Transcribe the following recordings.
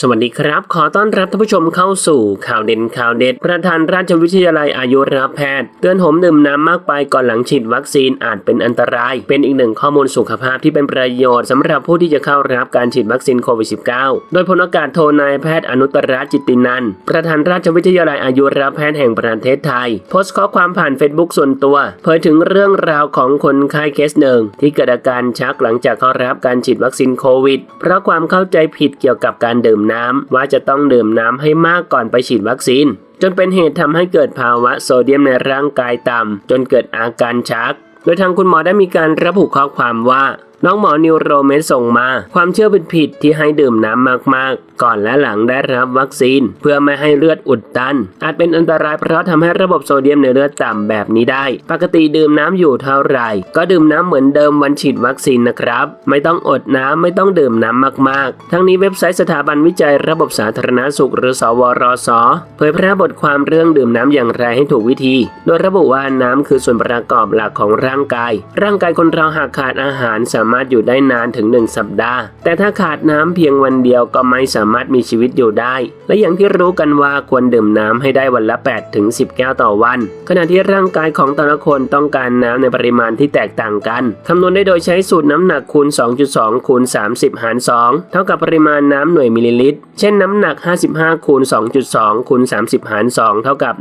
สวัสดีครับ ขอต้อนรับท่านผู้ชมเข้าสู่ข่าวเด่นข่าวเด็ด ประธานราชวิทยาลัยอายุรแพทย์ เตือนผมดื่มน้ำมากไปก่อนหลังฉีดวัคซีนอาจเป็นอันตราย เป็นอีกหนึ่งข้อมูลสุขภาพที่เป็นประโยชน์สำหรับผู้ที่จะเข้ารับการฉีดวัคซีนโควิด -19 โดยพลอากาศโทนายแพทย์อนุตตรจิตินันประธานราชวิทยาลัยอายุรแพทย์แห่งประเทศไทย โพสต์ข้อความผ่านเฟซบุ๊กส่วนตัว เผยถึงเรื่องราวของคนไข้เคสหนึ่งที่เกิดอาการชักหลังจากเข้ารับการฉีดวัคซีนโควิด เพราะความเข้าใจผิดเกี่ยวกับการดื่มน้ำว่าจะต้องดื่มน้ำให้มากก่อนไปฉีดวัคซีน จนเป็นเหตุทำให้เกิดภาวะโซเดียมในร่างกายต่ำจนเกิดอาการชัก โดยทางคุณหมอได้มีการระบุข้อความว่า น้องหมอนิวโรเมสส่งมา ความเชื่อผิดๆที่ให้ดื่มน้ำมากๆ ก่อนและหลังได้รับวัคซีน เพื่อไม่ให้เลือดอุดตัน อาจเป็นอันตรายเพราะทำให้ระบบโซเดียมในเลือดต่ำแบบนี้ได้ ปกติดื่มน้ำอยู่เท่าไหร่ ก็ดื่มน้ำเหมือนเดิมวันฉีดวัคซีนนะครับ ไม่ต้องอดน้ำไม่ต้องดื่มน้ำมากๆ ทั้งนี้เว็บไซต์สถาบันวิจัยระบบสาธารณสุขหรือสวรสเผยแพร่บทความเรื่องดื่มน้ำอย่างไรให้ถูกวิธี โดยระบุว่าน้ำคือส่วนประกอบหลักของร่างกาย ร่างกายคนเราหากขาดอาหารสามารถอยู่ได้นานถึง 1 สัปดาห์ แต่ถ้าขาดน้ำเพียงวันเดียวก็ไม่สามารถมีชีวิตอยู่ได้ และอย่างที่รู้กันว่าควรดื่มน้ำให้ได้วันละ8ถึง10 แก้วต่อวัน ขณะที่ร่างกายของแต่ละคนต้องการน้ำในปริมาณที่แตกต่างกันคำนวณได้โดยใช้สูตรน้ำหนักคูณ 2.2 คูณ 30 หาร 2 เท่ากับปริมาณน้ำหน่วยมิลลิลิตร เช่นน้ำหนัก 55คูณ2.2คูณ30 หาร 2 เท่ากับ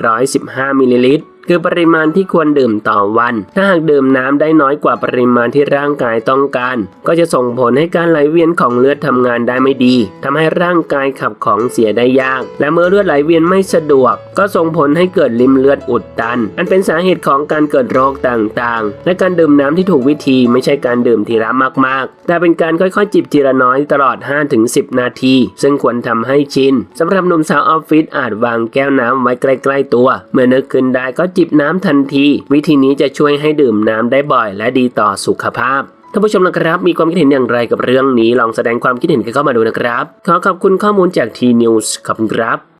1,815มิลลิลิตร คือปริมาณที่ควรดื่มต่อวัน ถ้าหากดื่มน้ำได้น้อยกว่าปริมาณที่ร่างกายต้องการ ก็จะส่งผลให้การไหลเวียนของเลือดทำงานได้ไม่ดีทำให้ร่างกายขับของเสียได้ยาก และเมื่อเลือดไหลเวียนไม่สะดวก ก็ส่งผลให้เกิดริมเลือดอุดตัน อันเป็นสาเหตุของการเกิดโรคต่างๆ และการดื่มน้ำที่ถูกวิธีไม่ใช่การดื่มทีละมากๆ แต่เป็นการค่อยๆจิบทีละน้อยตลอด 5-10 นาที ซึ่งควรทำให้ชินสำหรับหนุ่มสาวออฟฟิศอาจวางแก้วน้ำไว้ใกล้ ๆ ตัว เมื่อนึกขึ้นได้ก็จิบน้ำทันที วิธีนี้จะช่วยให้ดื่มน้ำได้บ่อย และดีต่อสุขภาพท่านผู้ชมนะครับ มีความคิดเห็นอย่างไรกับเรื่องนี้ ลองแสดงความคิดเห็นกันเข้ามาดูนะครับ ขอขอบคุณข้อมูลจาก T News ขอบคุณครับ